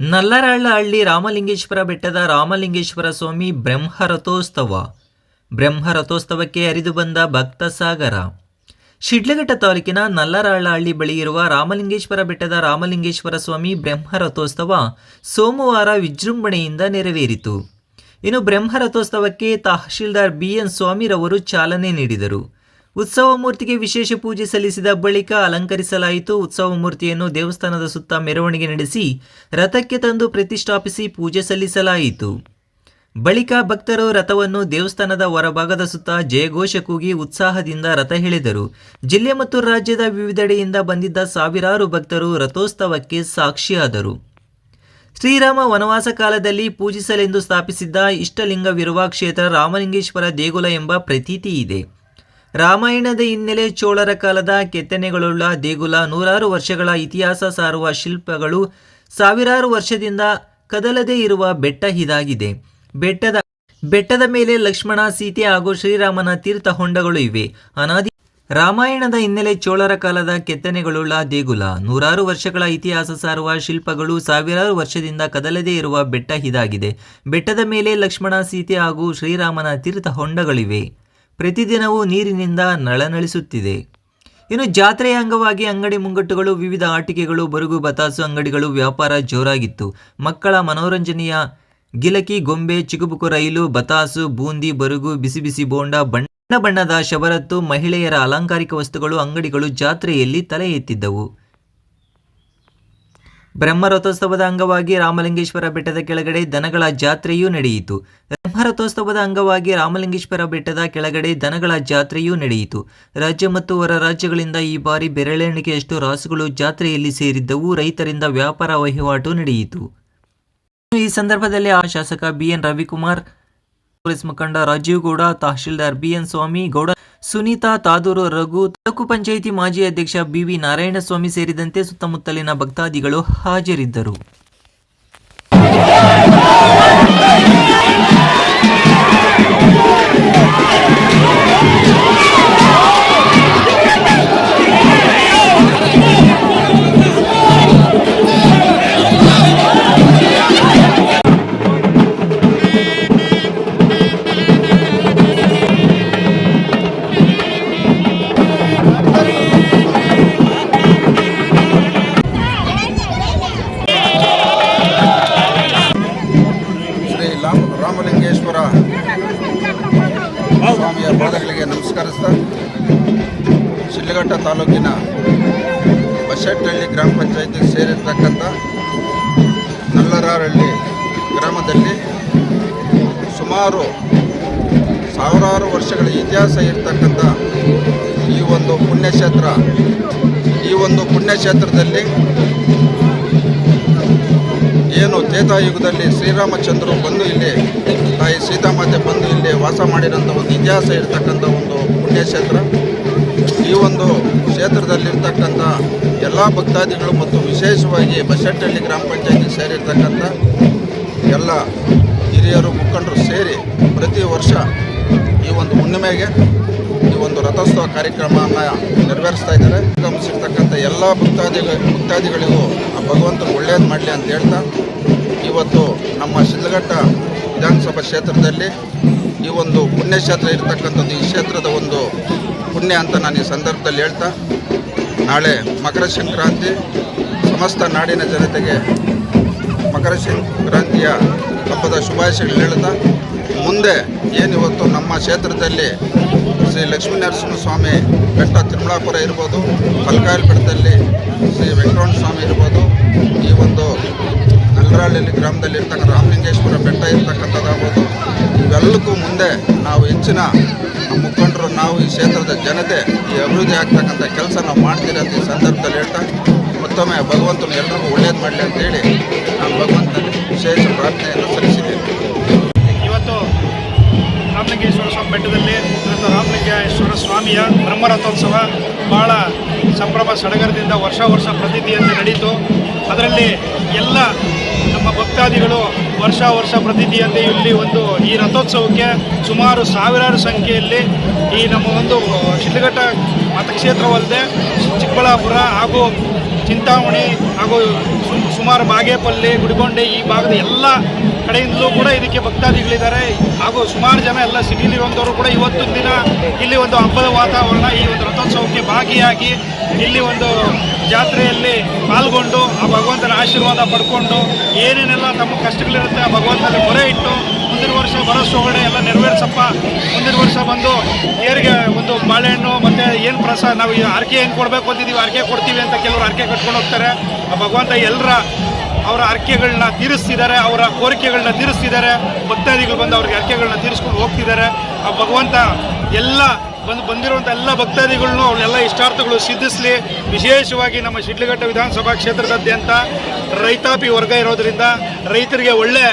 ನಲ್ಲರಳ್ಳಹಳ್ಳಿ ರಾಮಲಿಂಗೇಶ್ವರ ಬೆಟ್ಟದ ರಾಮಲಿಂಗೇಶ್ವರ ಸ್ವಾಮಿ ಬ್ರಹ್ಮರಥೋತ್ಸವ. ಬ್ರಹ್ಮರಥೋತ್ಸವಕ್ಕೆ ಹರಿದು ಬಂದ ಭಕ್ತ ಸಾಗರ. ಶಿಡ್ಲಘಟ್ಟ ತಾಲೂಕಿನ ನಲ್ಲರಳ್ಳಹಳ್ಳಿ ಬಳಿ ಇರುವ ರಾಮಲಿಂಗೇಶ್ವರ ಬೆಟ್ಟದ ರಾಮಲಿಂಗೇಶ್ವರ ಸ್ವಾಮಿ ಬ್ರಹ್ಮರಥೋತ್ಸವ ಸೋಮವಾರ ವಿಜೃಂಭಣೆಯಿಂದ ನೆರವೇರಿತು. ಇನ್ನು ಬ್ರಹ್ಮರಥೋತ್ಸವಕ್ಕೆ ತಹಶೀಲ್ದಾರ್ ಬಿಎನ್ ಸ್ವಾಮಿರವರು ಚಾಲನೆ ನೀಡಿದರು. ಉತ್ಸವ ಮೂರ್ತಿಗೆ ವಿಶೇಷ ಪೂಜೆ ಸಲ್ಲಿಸಿದ ಬಳಿಕ ಅಲಂಕರಿಸಲಾಯಿತು. ಉತ್ಸವ ಮೂರ್ತಿಯನ್ನು ದೇವಸ್ಥಾನದ ಸುತ್ತ ಮೆರವಣಿಗೆ ನಡೆಸಿ ರಥಕ್ಕೆ ತಂದು ಪ್ರತಿಷ್ಠಾಪಿಸಿ ಪೂಜೆ ಸಲ್ಲಿಸಲಾಯಿತು. ಬಳಿಕ ಭಕ್ತರು ರಥವನ್ನು ದೇವಸ್ಥಾನದ ಹೊರಭಾಗದ ಸುತ್ತ ಜಯಘೋಷ ಕೂಗಿ ಉತ್ಸಾಹದಿಂದ ರಥ ಎಳೆದರು. ಜಿಲ್ಲೆ ಮತ್ತು ರಾಜ್ಯದ ವಿವಿಧೆಡೆಯಿಂದ ಬಂದಿದ್ದ ಸಾವಿರಾರು ಭಕ್ತರು ರಥೋತ್ಸವಕ್ಕೆ ಸಾಕ್ಷಿಯಾದರು. ಶ್ರೀರಾಮ ವನವಾಸ ಕಾಲದಲ್ಲಿ ಪೂಜಿಸಲೆಂದು ಸ್ಥಾಪಿಸಿದ್ದ ಇಷ್ಟಲಿಂಗವಿರುವ ಕ್ಷೇತ್ರ ರಾಮಲಿಂಗೇಶ್ವರ ದೇಗುಲ ಎಂಬ ಪ್ರತೀತಿ ಇದೆ ರಾಮಾಯಣದ ಹಿನ್ನೆಲೆ ಚೋಳರ ಕಾಲದ ಕೆತ್ತನೆಗಳುಳ್ಳ ದೇಗುಲ ನೂರಾರು ವರ್ಷಗಳ ಇತಿಹಾಸ ಸಾರುವ ಶಿಲ್ಪಗಳು ಸಾವಿರಾರು ವರ್ಷದಿಂದ ಕದಲದೇ ಇರುವ ಬೆಟ್ಟ ಇದಾಗಿದೆ. ಬೆಟ್ಟದ ಬೆಟ್ಟದ ಮೇಲೆ ಲಕ್ಷ್ಮಣ ಸೀತೆ ಹಾಗೂ ಶ್ರೀರಾಮನ ತೀರ್ಥ ಹೊಂಡಗಳು ಇವೆ. ಅನಾದಿ, ರಾಮಾಯಣದ ಹಿನ್ನೆಲೆ ಚೋಳರ ಕಾಲದ ಕೆತ್ತನೆಗಳುಳ್ಳ ದೇಗುಲ ನೂರಾರು ವರ್ಷಗಳ ಇತಿಹಾಸ ಸಾರುವ ಶಿಲ್ಪಗಳು ಸಾವಿರಾರು ವರ್ಷದಿಂದ ಕದಲದೇ ಇರುವ ಬೆಟ್ಟ ಇದಾಗಿದೆ. ಬೆಟ್ಟದ ಮೇಲೆ ಲಕ್ಷ್ಮಣ ಸೀತೆ ಹಾಗೂ ಶ್ರೀರಾಮನ ತೀರ್ಥ ಹೊಂಡಗಳಿವೆ. ಪ್ರತಿದಿನವೂ ನೀರಿನಿಂದ ನಳನಳಿಸುತ್ತಿದೆ. ಇನ್ನು ಜಾತ್ರೆಯ ಅಂಗವಾಗಿ ಅಂಗಡಿ ಮುಂಗಟ್ಟುಗಳು, ವಿವಿಧ ಆಟಿಕೆಗಳು, ಬರುಗು ಬತಾಸು ಅಂಗಡಿಗಳು ವ್ಯಾಪಾರ ಜೋರಾಗಿತ್ತು. ಮಕ್ಕಳ ಮನೋರಂಜನೆಯ ಗಿಲಕಿ, ಗೊಂಬೆ, ಚಿಗುಬುಕು ರೈಲು, ಬತಾಸು, ಬೂಂದಿ, ಬರುಗು, ಬಿಸಿ ಬಿಸಿ ಬೋಂಡ, ಬಣ್ಣ ಬಣ್ಣದ ಶಬರತ್ತು ಮಹಿಳೆಯರ ಅಲಂಕಾರಿಕ ವಸ್ತುಗಳು, ಅಂಗಡಿಗಳು ಜಾತ್ರೆಯಲ್ಲಿ ತಲೆ ಎತ್ತಿದ್ದವು. ಬ್ರಹ್ಮರಥೋತ್ಸವದ ಅಂಗವಾಗಿ ರಾಮಲಿಂಗೇಶ್ವರ ಬೆಟ್ಟದ ಕೆಳಗಡೆ ದನಗಳ ಜಾತ್ರೆಯೂ ನಡೆಯಿತು. ಬ್ರಹ್ಮರಥೋತ್ಸವದ ಅಂಗವಾಗಿ ರಾಮಲಿಂಗೇಶ್ವರ ಬೆಟ್ಟದ ಕೆಳಗಡೆ ದನಗಳ ಜಾತ್ರೆಯೂ ನಡೆಯಿತು. ರಾಜ್ಯ ಮತ್ತು ಹೊರ ರಾಜ್ಯಗಳಿಂದ ಈ ಬಾರಿ ಬೆರಳೆಣಿಕೆಯಷ್ಟು ರಾಸುಗಳು ಜಾತ್ರೆಯಲ್ಲಿ ಸೇರಿದ್ದವು. ರೈತರಿಂದ ವ್ಯಾಪಾರ ವಹಿವಾಟು ನಡೆಯಿತು. ಈ ಸಂದರ್ಭದಲ್ಲಿ ಆ ಶಾಸಕ ಬಿಎನ್ ರವಿಕುಮಾರ್ ಕಾಂಗ್ರೆಸ್ ಮುಖಂಡ ರಾಜೀವ್ ಗೌಡ ತಹಶೀಲ್ದಾರ್ ಬಿಎನ್ ಸ್ವಾಮಿ ಗೌಡ ಸುನೀತಾ, ತಾದೂರು ರಘು, ತಾಲೂಕು ಪಂಚಾಯಿತಿ ಮಾಜಿ ಅಧ್ಯಕ್ಷ ಬಿವಿ ನಾರಾಯಣಸ್ವಾಮಿ ಸೇರಿದಂತೆ ಸುತ್ತಮುತ್ತಲಿನ ಭಕ್ತಾದಿಗಳು ಹಾಜರಿದ್ದರು. ಸ್ವಾಮಿಯ ಪಾದಗಳಿಗೆ ನಮಸ್ಕರಿಸ್ತಾ ಶಿಲ್ಲಘಟ್ಟ ತಾಲೂಕಿನ ಬಶೆಟ್ಟಹಳ್ಳಿ ಗ್ರಾಮ ಪಂಚಾಯತಿಗೆ ಸೇರಿರ್ತಕ್ಕಂಥ ನಲ್ಲರಹಳ್ಳಿ ಗ್ರಾಮದಲ್ಲಿ ಸುಮಾರು ಸಾವಿರಾರು ವರ್ಷಗಳ ಇತಿಹಾಸ ಇರ್ತಕ್ಕಂಥ ಈ ಒಂದು ಪುಣ್ಯಕ್ಷೇತ್ರ, ಈ ಒಂದು ಪುಣ್ಯಕ್ಷೇತ್ರದಲ್ಲಿ ಏನು ತ್ರೇತಾಯುಗದಲ್ಲಿ ಶ್ರೀರಾಮಚಂದ್ರರು ಬಂದು ಇಲ್ಲಿ ತಾಯಿ ಸೀತಾಮಾತೆ ಬಂದು ಇಲ್ಲಿ ವಾಸ ಮಾಡಿರೋಂಥ ಒಂದು ಇತಿಹಾಸ ಇರತಕ್ಕಂಥ ಒಂದು ಪುಣ್ಯಕ್ಷೇತ್ರ. ಈ ಒಂದು ಕ್ಷೇತ್ರದಲ್ಲಿರ್ತಕ್ಕಂಥ ಎಲ್ಲ ಭಕ್ತಾದಿಗಳು ಮತ್ತು ವಿಶೇಷವಾಗಿ ಬಸಟ್ಟಹಳ್ಳಿ ಗ್ರಾಮ ಪಂಚಾಯತಿ ಸೇರಿರ್ತಕ್ಕಂಥ ಎಲ್ಲ ಹಿರಿಯರು, ಮುಖಂಡರು ಸೇರಿ ಪ್ರತಿ ವರ್ಷ ಈ ಒಂದು ಹುಣ್ಣಿಮೆಗೆ ಈ ಒಂದು ರಥೋತ್ಸವ ಕಾರ್ಯಕ್ರಮವನ್ನು ನೆರವೇರಿಸ್ತಾ ಇದ್ದಾರೆ. ಗಮನಿಸಿರ್ತಕ್ಕಂಥ ಎಲ್ಲ ಭಕ್ತಾದಿಗಳ ಭಕ್ತಾದಿಗಳಿಗೂ ಆ ಭಗವಂತನ ಒಳ್ಳೆಯದು ಮಾಡಲಿ ಅಂತ ಹೇಳ್ತಾ, ಇವತ್ತು ನಮ್ಮ ಶಿಡ್ಲಘಟ್ಟ ವಿಧಾನಸಭಾ ಕ್ಷೇತ್ರದಲ್ಲಿ ಈ ಒಂದು ಪುಣ್ಯಕ್ಷೇತ್ರ ಇರತಕ್ಕಂಥದ್ದು ಈ ಕ್ಷೇತ್ರದ ಒಂದು ಪುಣ್ಯ ಅಂತ ನಾನು ಈ ಸಂದರ್ಭದಲ್ಲಿ ಹೇಳ್ತಾ, ನಾಳೆ ಮಕರ ಸಂಕ್ರಾಂತಿ, ಸಮಸ್ತ ನಾಡಿನ ಜನತೆಗೆ ಮಕರ ಸಂಕ್ರಾಂತಿಯ ಹಬ್ಬದ ಶುಭಾಶಯಗಳು ಹೇಳ್ತಾ, ಮುಂದೆ ಏನಿವತ್ತು ನಮ್ಮ ಕ್ಷೇತ್ರದಲ್ಲಿ ಶ್ರೀ ಲಕ್ಷ್ಮೀ ಸ್ವಾಮಿ ಬೆಟ್ಟ ತಿರುಮಲಾಪುರ ಇರ್ಬೋದು ಪಲ್ಕಾಯಲ್ ಬೆಟ್ಟದಲ್ಲಿ ಶ್ರೀ ವೆಂಕಟರಮಣ ಸ್ವಾಮಿ ಇರ್ಬೋದು. ಈ ಒಂದು ನಲ್ರಹಳ್ಳಿ ಗ್ರಾಮದಲ್ಲಿ ಇರ್ತಕ್ಕಂಥ ರಾಮಲಿಂಗೇಶ್ವರ ಬೆಟ್ಟ ಇರ್ತಕ್ಕಂಥದ್ದಾಗ್ಬೋದು. ಇವೆಲ್ಲಕ್ಕೂ ಮುಂದೆ ನಾವು ಹೆಚ್ಚಿನ ಮುಖಂಡರು, ನಾವು ಈ ಕ್ಷೇತ್ರದ ಜನತೆ ಈ ಅಭಿವೃದ್ಧಿ ಆಗ್ತಕ್ಕಂಥ ಕೆಲಸ ನಾವು ಮಾಡ್ತೀರಿ ಅಂತ ಈ ಸಂದರ್ಭದಲ್ಲಿ ಹೇಳ್ತಾ ಮತ್ತೊಮ್ಮೆ ಭಗವಂತನ ಎಲ್ಲರಿಗೂ ಒಳ್ಳೇದು ಮಾಡಲಿ ಅಂತೇಳಿ ನಾನು ಭಗವಂತನ ವಿಶೇಷ ಪ್ರಾರ್ಥನೆಯನ್ನು ಸಲ್ಲಿಸಿದ್ದೇನೆ ಸ್ವಾಮಿಯ ಬ್ರಹ್ಮರಥೋತ್ಸವ ಭಾಳ ಸಂಭ್ರಮ, ಸಡಗರದಿಂದ ವರ್ಷ ವರ್ಷ ಪ್ರತಿಥಿಯಂತೆ ನಡೀತು. ಅದರಲ್ಲಿ ಎಲ್ಲ ನಮ್ಮ ಭಕ್ತಾದಿಗಳು ವರ್ಷ ವರ್ಷ ಪ್ರತಿಥಿಯಂತೆ ಇಲ್ಲಿ ಒಂದು ಈ ರಥೋತ್ಸವಕ್ಕೆ ಸುಮಾರು ಸಾವಿರಾರು ಸಂಖ್ಯೆಯಲ್ಲಿ ಈ ನಮ್ಮ ಒಂದು ಶಿಡ್ಲಘಟ್ಟ ಮತಕ್ಷೇತ್ರವಲ್ಲದೆ ಚಿಕ್ಕಬಳ್ಳಾಪುರ ಹಾಗೂ ಚಿಂತಾಮಣಿ ಹಾಗೂ ಸುಮಾರು ಬಾಗೇಪಲ್ಲಿ, ಗುಡಿಗೊಂಡೆ ಈ ಭಾಗದ ಎಲ್ಲ ಕಡೆಯಿಂದಲೂ ಕೂಡ ಇದಕ್ಕೆ ಭಕ್ತಾದಿಗಳಿದ್ದಾರೆ. ಹಾಗೂ ಸುಮಾರು ಜನ ಎಲ್ಲ ಸಿಟಿಲಿ ಬಂದವರು ಕೂಡ ಇವತ್ತು ದಿನ ಇಲ್ಲಿ ಒಂದು ಹಬ್ಬದ ವಾತಾವರಣ, ಈ ಒಂದು ರಥೋತ್ಸವಕ್ಕೆ ಭಾಗಿಯಾಗಿ ಇಲ್ಲಿ ಒಂದು ಜಾತ್ರೆಯಲ್ಲಿ ಪಾಲ್ಗೊಂಡು, ಆ ಭಗವಂತನ ಆಶೀರ್ವಾದ ಪಡ್ಕೊಂಡು, ಏನೇನೆಲ್ಲ ತಮ್ಮ ಕಷ್ಟಗಳಿರುತ್ತೆ ಆ ಭಗವಂತನ ಮೊರೆ ಇಟ್ಟು, ಮುಂದಿನ ವರ್ಷ ಬರೋಷ್ಟೊಳಗಡೆ ಎಲ್ಲ ನೆರವೇರಿಸಪ್ಪ. ಮುಂದಿನ ವರ್ಷ ಬಂದು, ಏರಿಗೆ ಒಂದು ಬಾಳೆಹಣ್ಣು ಏನು ಪ್ರಸಾದ ನಾವು ಈ ಅರ್ಕೆ ಏನು ಕೊಡಬೇಕು ಅಂತಿದ್ದೀವಿ ಅರ್ಕೆ ಕೊಡ್ತೀವಿ ಅಂತ ಕೆಲವರು ಅರ್ಕೆ ಕಟ್ಕೊಂಡು ಹೋಗ್ತಾರೆ. ಆ ಭಗವಂತ ಎಲ್ಲರ, ಅವರ ಅರ್ಕೆಗಳನ್ನ ತೀರಿಸ್ತಿದ್ದಾರೆ, ಅವರ ಕೋರಿಕೆಗಳನ್ನ ತೀರಿಸ್ತಿದ್ದಾರೆ. ಭಕ್ತಾದಿಗಳು ಬಂದು ಅವ್ರಿಗೆ ಅರ್ಕೆಗಳನ್ನ ತೀರಿಸ್ಕೊಂಡು ಹೋಗ್ತಿದ್ದಾರೆ. ಆ ಭಗವಂತ ಎಲ್ಲ ಬಂದು ಬಂದಿರುವಂಥ ಎಲ್ಲ ಭಕ್ತಾದಿಗಳನ್ನೂ ಅವರೆಲ್ಲ ಇಷ್ಟಾರ್ಥಗಳು ಸಿದ್ಧಿಸಲಿ. ವಿಶೇಷವಾಗಿ ನಮ್ಮ ಶಿಡ್ಲಘಟ್ಟ ವಿಧಾನಸಭಾ ಕ್ಷೇತ್ರದಾದ್ಯಂತ ರೈತಾಪಿ ವರ್ಗ ಇರೋದರಿಂದ ರೈತರಿಗೆ ಒಳ್ಳೆ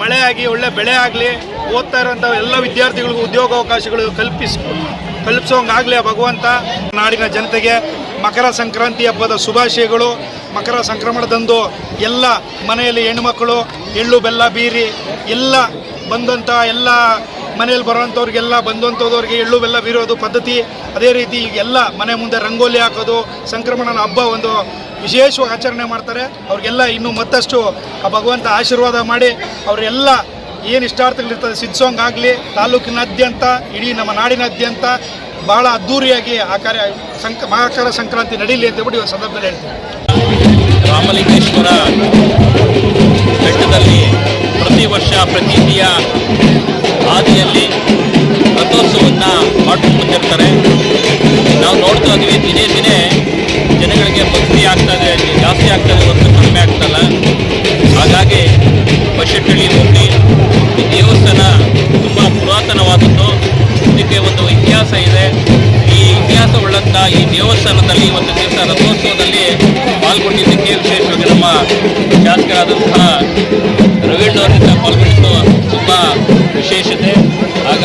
ಮಳೆ ಆಗಿ, ಒಳ್ಳೆ ಬೆಳೆ ಆಗಲಿ, ಓದ್ತಾ ಇರುವಂಥ ಎಲ್ಲ ವಿದ್ಯಾರ್ಥಿಗಳಿಗೂ ಉದ್ಯೋಗಾವಕಾಶಗಳು ಕಲ್ಪಿಸ್ ಕಲ್ಪಿಸೋಂಗಾಗಲಿ ಆ ಭಗವಂತ ನಾಡಿನ ಜನತೆಗೆ ಮಕರ ಸಂಕ್ರಾಂತಿ ಹಬ್ಬದ ಶುಭಾಶಯಗಳು. ಮಕರ ಸಂಕ್ರಮಣದಂದು ಎಲ್ಲ ಮನೆಯಲ್ಲಿ ಹೆಣ್ಣುಮಕ್ಕಳು, ಎಳ್ಳು, ಬೆಲ್ಲ, ಬೀರಿ ಎಲ್ಲ ಬಂದಂಥ ಎಲ್ಲ ಮನೆಯಲ್ಲಿ ಬರುವಂಥವ್ರಿಗೆಲ್ಲ ಬಂದಂಥವ್ರಿಗೆ ಎಳ್ಳು, ಬೆಲ್ಲ ಬೀರೋದು ಪದ್ಧತಿ. ಅದೇ ರೀತಿ ಎಲ್ಲ ಮನೆ ಮುಂದೆ ರಂಗೋಲಿ ಹಾಕೋದು, ಸಂಕ್ರಮಣನ ಹಬ್ಬ ಒಂದು ವಿಶೇಷವಾಗಿ ಆಚರಣೆ ಮಾಡ್ತಾರೆ. ಅವ್ರಿಗೆಲ್ಲ ಇನ್ನೂ ಮತ್ತಷ್ಟು ಆ ಭಗವಂತ ಆಶೀರ್ವಾದ ಮಾಡಿ, ಅವರೆಲ್ಲ ಏನು ಇಷ್ಟಾರ್ಥಗಳಿರ್ತದೆ ಸಿದ್ಧಸೋಂಗಾಗಲಿ ತಾಲೂಕಿನಾದ್ಯಂತ, ಇಡೀ ನಮ್ಮ ನಾಡಿನಾದ್ಯಂತ ಬಹಳ ಅದ್ದೂರಿಯಾಗಿ ಆ ಕಾರ್ಯ ಸಂಕ ಮಹಾಕಾರ ಸಂಕ್ರಾಂತಿ ನಡೀಲಿ ಅಂತ ಹೇಳ್ಬಿಟ್ಟು ಈ ಸಂದರ್ಭದಲ್ಲಿ ಹೇಳ್ತೀವಿ ರಾಮಲಿಂಗೇಶ್ವರ ಬೆಟ್ಟದಲ್ಲಿ ಪ್ರತಿ ವರ್ಷ ಪ್ರತೀತಿಯ ಹಾದಿಯಲ್ಲಿ ರಥೋತ್ಸವವನ್ನು ಮಾಡ್ಕೊಂಡು ಬಂದಿರ್ತಾರೆ. ನಾವು ನೋಡ್ತಾ ಇದ್ದೀವಿ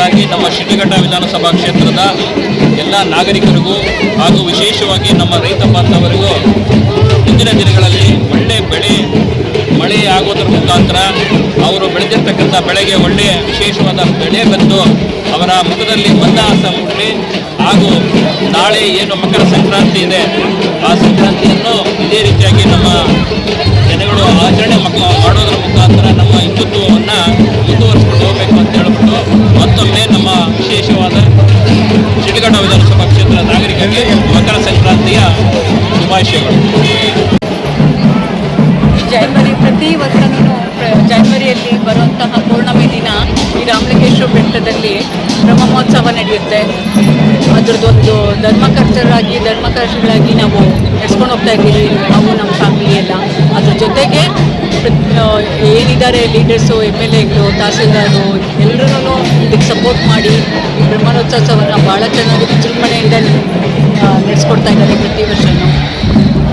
ಹಾಗಾಗಿ ನಮ್ಮ ಶಿಡ್ಲಘಟ್ಟ ವಿಧಾನಸಭಾ ಕ್ಷೇತ್ರದ ಎಲ್ಲ ನಾಗರಿಕರಿಗೂ ಹಾಗೂ ವಿಶೇಷವಾಗಿ ನಮ್ಮ ರೈತ ಬಾಂಧವರಿಗೂ ಮುಂದಿನ ದಿನಗಳಲ್ಲಿ ಒಳ್ಳೆ ಬೆಳೆ, ಮಳೆ ಆಗೋದ್ರ ಮುಖಾಂತರ ಅವರು ಬೆಳೆದಿರ್ತಕ್ಕಂಥ ಬೆಳೆಗೆ ಒಳ್ಳೆಯ ವಿಶೇಷವಾದ ಬೆಳೆ ಬಂದು ಅವರ ಮುಖದಲ್ಲಿ ಮಂದಹಾಸ ಮೂಡಲಿ. ಹಾಗೂ ನಾಳೆ ಏನು ಮಕರ ಸಂಕ್ರಾಂತಿ ಇದೆ, ಆ ಸಂಕ್ರಾಂತಿಯನ್ನು ಇದೇ ರೀತಿಯಾಗಿ ನಮ್ಮ ಜನಗಳು ಆಚರಣೆ ಮಕ್ಕ ಶುಭಾಶಯಗಳು. ಜೈಮರಿ ಪ್ರತಿ ವರ್ಷನೂ ಜೈಮರಿಯಲ್ಲಿ ಬರುವಂತಹ ಪೂರ್ಣಮಿ ದಿನ ಈ ರಾಮಲಿಂಗೇಶ್ವರ ಬೆಟ್ಟದಲ್ಲಿ ಬ್ರಹ್ಮೋತ್ಸವ ನಡೆಯುತ್ತೆ. ಅದರದ್ದೊಂದು ಧರ್ಮಕರ್ತರಾಗಿ ಧರ್ಮಕರ್ತರಾಗಿ ನಾವು ನಡೆಸ್ಕೊಂಡು ಹೋಗ್ತಾ ಇದ್ದೀವಿ, ನಾವು ನಮ್ಮ ಫ್ಯಾಮಿಲಿ ಎಲ್ಲ. ಅದ್ರ ಜೊತೆಗೆ ಏನಿದ್ದಾರೆ ಲೀಡರ್ಸು ಎಂ ಎಲ್ ಎಗಳು ತಹಸೀಲ್ದಾರು ಎಲ್ಲರೂ ಇದಕ್ಕೆ ಸಪೋರ್ಟ್ ಮಾಡಿ ಈ ಬ್ರಹ್ಮೋತ್ಸವವನ್ನು ಭಾಳ ಚೆನ್ನಾಗಿ ವಿಜೃಂಭಣೆಯಿಂದ ನಡೆಸ್ಕೊಡ್ತಾ ಇದ್ದಾರೆ ಪ್ರತಿ ವರ್ಷವೂ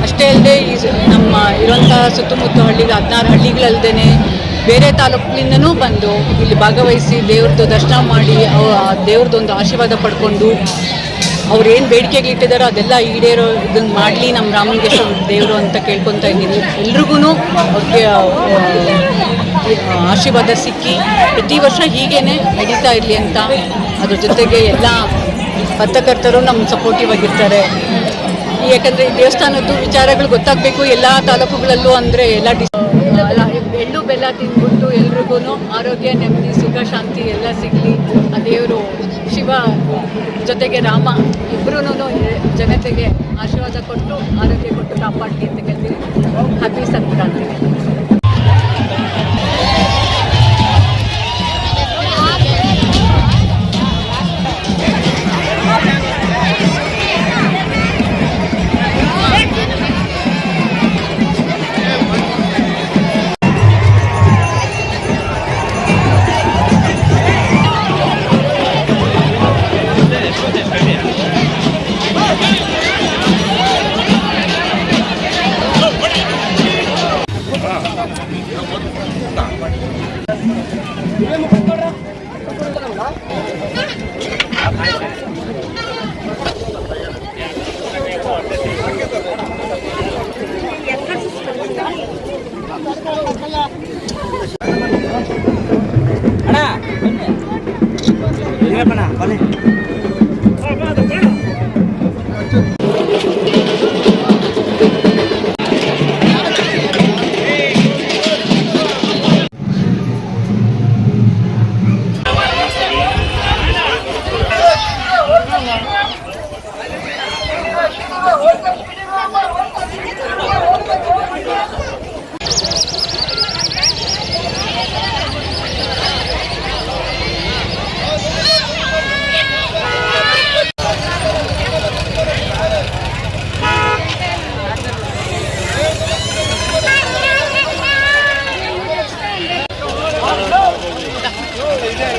ಅಷ್ಟೇ ಅಲ್ಲದೆ ಈ ನಮ್ಮ ಇರುವಂಥ ಸುತ್ತಮುತ್ತ ಹಳ್ಳಿಗೆ ಹದಿನಾರು ಹಳ್ಳಿಗಳಲ್ಲದೆ ಬೇರೆ ತಾಲೂಕಿನಿಂದನೂ ಬಂದು ಇಲ್ಲಿ ಭಾಗವಹಿಸಿ ದೇವ್ರದ್ದು ದರ್ಶನ ಮಾಡಿ ದೇವ್ರದ್ದೊಂದು ಆಶೀರ್ವಾದ ಪಡ್ಕೊಂಡು ಅವ್ರು ಏನು ಬೇಡಿಕೆಗಳಿಟ್ಟಿದ್ದಾರೋ ಅದೆಲ್ಲ ಈಡೇರೋ ಇದನ್ನು ಮಾಡಲಿ ನಮ್ಮ ರಾಮಲಿಂಗೇಶ್ವರ ದೇವರು ಅಂತ ಕೇಳ್ಕೊತಾ ಇದ್ದೀನಿ. ಎಲ್ರಿಗೂ ಅವ್ರಿಗೆ ಆಶೀರ್ವಾದ ಸಿಕ್ಕಿ ಪ್ರತಿ ವರ್ಷ ಹೀಗೇ ನಡೀತಾ ಇರಲಿ ಅಂತ. ಅದ್ರ ಜೊತೆಗೆ ಎಲ್ಲ ಪತ್ರಕರ್ತರು ನಮ್ಮ ಸಪೋರ್ಟಿವ್ ಆಗಿರ್ತಾರೆ. ಯಾಕಂದರೆ ದೇವಸ್ಥಾನದ್ದು ವಿಚಾರಗಳು ಗೊತ್ತಾಗಬೇಕು, ಎಲ್ಲ ತಾಲೂಕುಗಳಲ್ಲೂ ಅಂದರೆ ಎಲ್ಲ ಎಳ್ಳು ಬೆಲ್ಲ ತಿಂದ್ಬಿಟ್ಟು ಎಲ್ರಿಗೂ ಆರೋಗ್ಯ, ನೆಮ್ಮದಿ, ಸುಖ, ಶಾಂತಿ ಎಲ್ಲ ಸಿಗಲಿ. ಆ ದೇವರು ಶಿವ ಜೊತೆಗೆ ರಾಮ ಇಬ್ಬರೂ ಜನತೆಗೆ ಆಶೀರ್ವಾದ ಕೊಟ್ಟು, ಆರೋಗ್ಯ ಕೊಟ್ಟು ಕಾಪಾಡಲಿ ಅಂತ ಕೇಳ್ತೀನಿ ಹ್ಯಾಪಿ ಸಂಕ್ರಾಂತಿ.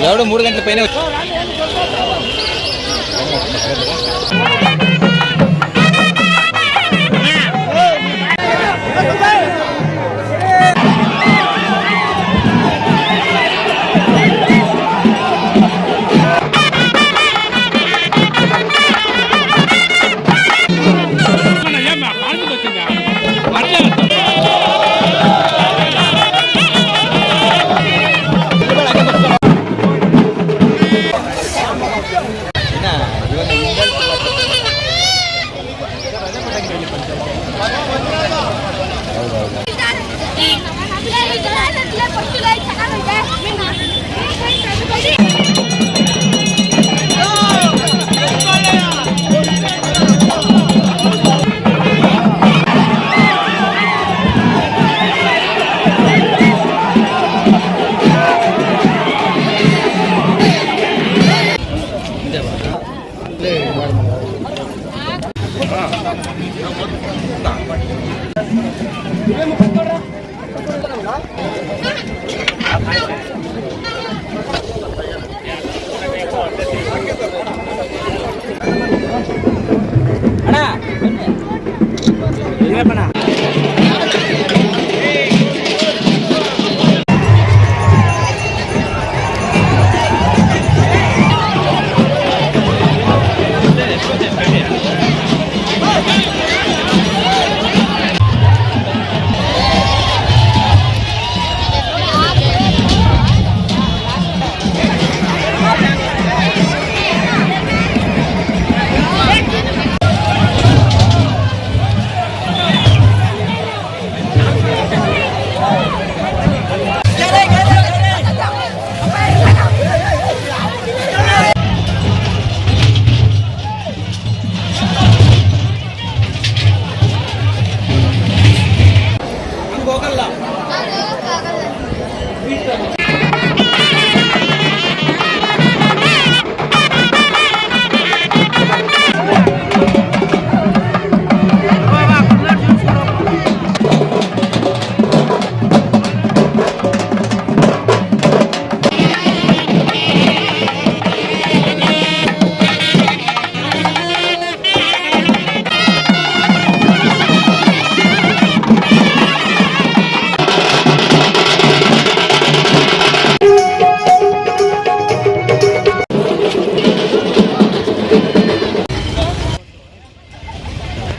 ఎవడు మూడు గంటల పైన